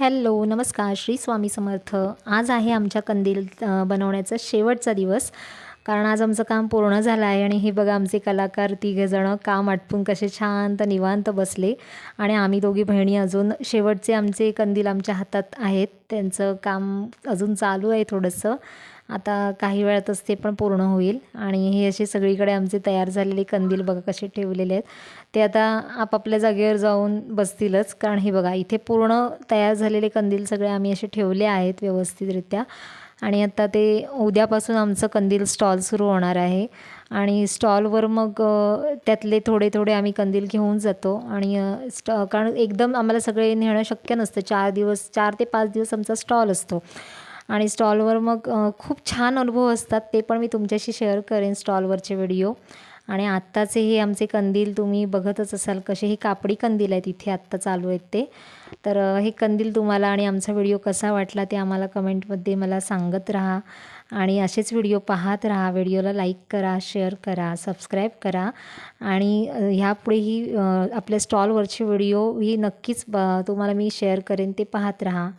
Hello नमस्कार. श्री स्वामी समर्थ. आज आहे आमच्या कंदील बनवण्याचा शेवटचा दिवस. कारण आज आमचं काम पूर्ण झालं आहे आणि हे बघा आमचे कलाकार तिघंजणं काम आटपून कसे शांत निवांत बसले. आणि आम्ही दोघी बहिणी अजून शेवटचे आमचे कंदील आमच्या हातात आहेत. त्यांचं काम अजून चालू आहे थोडंसं. आता काही वेळातच ते पण पूर्ण होईल. आणि हे असे सगळीकडे आमचे तयार झालेले कंदील बघा कसे ठेवलेले आहेत. ते आता आपापल्या जागेवर जाऊन बसतीलच. कारण हे बघा इथे पूर्ण तयार झालेले कंदील सगळे आम्ही असे ठेवले आहेत व्यवस्थितरित्या. आणि आता ते उद्यापासून आमचं कंदील स्टॉल सुरू होणार आहे. आणि स्टॉलवर मग त्यातले थोडे थोडे आम्ही कंदील घेऊन जातो. आणि स्टॉ स्ट कारण एकदम आम्हाला सगळे नेणं शक्य नसतं. चार दिवस चार ते पाच दिवस आमचा स्टॉल असतो. आणि स्टॉलवर मग खूप छान अनुभव असतात ते पण मी तुमच्याशी शेअर करेन स्टॉलवरचे व्हिडिओ. आणि आत्ताचे हे आमचे कंदील तुम्ही बघतच असाल कसे हे कापडी कंदील आहेत इथे आत्ता चालू आहेत ते. तर हे कंदील तुम्हाला आणि आमचा व्हिडिओ कसा वाटला ते आम्हाला कमेंटमध्ये मला सांगत राहा. आणि असेच व्हिडिओ पाहत राहा व्हिडिओला लाईक करा शेअर करा सबस्क्राईब करा. आणि ह्यापुढेही आपल्या स्टॉलवरचे व्हिडिओ ही नक्कीच ब तुम्हाला मी शेअर करेन ते पाहत राहा.